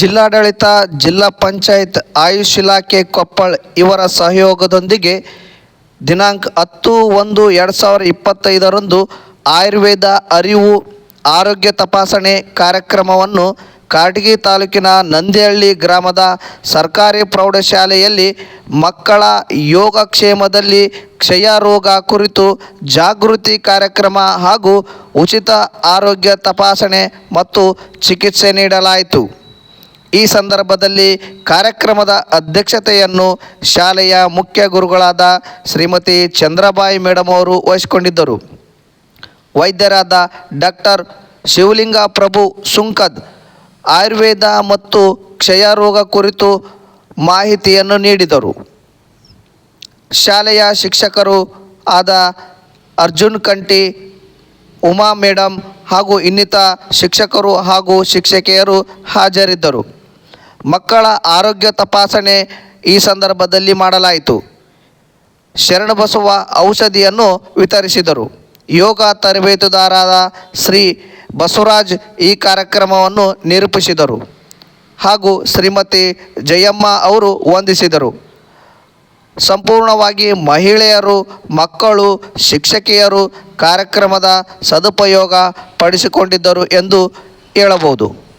ಜಿಲ್ಲಾಡಳಿತ, ಜಿಲ್ಲಾ ಪಂಚಾಯತ್, ಆಯುಷ್ ಇಲಾಖೆ, ಕೊಪ್ಪಳ ಇವರ ಸಹಯೋಗದೊಂದಿಗೆ ದಿನಾಂಕ ಹತ್ತು ಒಂದು ಎರಡು ಸಾವಿರದ ಇಪ್ಪತ್ತೈದರಂದು ಆಯುರ್ವೇದ ಅರಿವು ಆರೋಗ್ಯ ತಪಾಸಣೆ ಕಾರ್ಯಕ್ರಮವನ್ನು ಕಾಟಗಿ ತಾಲೂಕಿನ ನಂದಿಹಳ್ಳಿ ಗ್ರಾಮದ ಸರ್ಕಾರಿ ಪ್ರೌಢಶಾಲೆಯಲ್ಲಿ ಮಕ್ಕಳ ಯೋಗಕ್ಷೇಮದಲ್ಲಿ ಕ್ಷಯ ರೋಗ ಕುರಿತು ಜಾಗೃತಿ ಕಾರ್ಯಕ್ರಮ ಹಾಗೂ ಉಚಿತ ಆರೋಗ್ಯ ತಪಾಸಣೆ ಮತ್ತು ಚಿಕಿತ್ಸೆ ನೀಡಲಾಯಿತು. ಈ ಸಂದರ್ಭದಲ್ಲಿ ಕಾರ್ಯಕ್ರಮದ ಅಧ್ಯಕ್ಷತೆಯನ್ನು ಶಾಲೆಯ ಮುಖ್ಯ ಗುರುಗಳಾದ ಶ್ರೀಮತಿ ಚಂದ್ರಬಾಯಿ ಮೇಡಮ್ ಅವರು ವಹಿಸಿಕೊಂಡಿದ್ದರು. ವೈದ್ಯರಾದ ಡಾಕ್ಟರ್ ಶಿವಲಿಂಗ ಪ್ರಭು ಸುಂಕದ್ ಆಯುರ್ವೇದ ಮತ್ತು ಕ್ಷಯರೋಗ ಕುರಿತು ಮಾಹಿತಿಯನ್ನು ನೀಡಿದರು. ಶಾಲೆಯ ಶಿಕ್ಷಕರು ಆದ ಅರ್ಜುನ್ ಕಂಟಿ ಉಮಾ ಮೇಡಮ್ ಹಾಗೂ ಇನ್ನಿತ ಶಿಕ್ಷಕರು ಹಾಗೂ ಶಿಕ್ಷಕಿಯರು ಹಾಜರಿದ್ದರು. ಮಕ್ಕಳ ಆರೋಗ್ಯ ತಪಾಸಣೆ ಈ ಸಂದರ್ಭದಲ್ಲಿ ಮಾಡಲಾಯಿತು. ಶರಣ ಬಸವ ಔಷಧಿಯನ್ನು ವಿತರಿಸಿದರು. ಯೋಗ ತರಬೇತುದಾರಾದ ಶ್ರೀ ಬಸವರಾಜ್ ಈ ಕಾರ್ಯಕ್ರಮವನ್ನು ನಿರೂಪಿಸಿದರು. ಹಾಗೂ ಶ್ರೀಮತಿ ಜಯಮ್ಮ ಅವರು ವಂದಿಸಿದರು. ಸಂಪೂರ್ಣವಾಗಿ ಮಹಿಳೆಯರು, ಮಕ್ಕಳು, ಶಿಕ್ಷಕಿಯರು ಕಾರ್ಯಕ್ರಮದ ಸದುಪಯೋಗ ಪಡಿಸಿಕೊಂಡಿದ್ದರು ಎಂದು ಹೇಳಬಹುದು.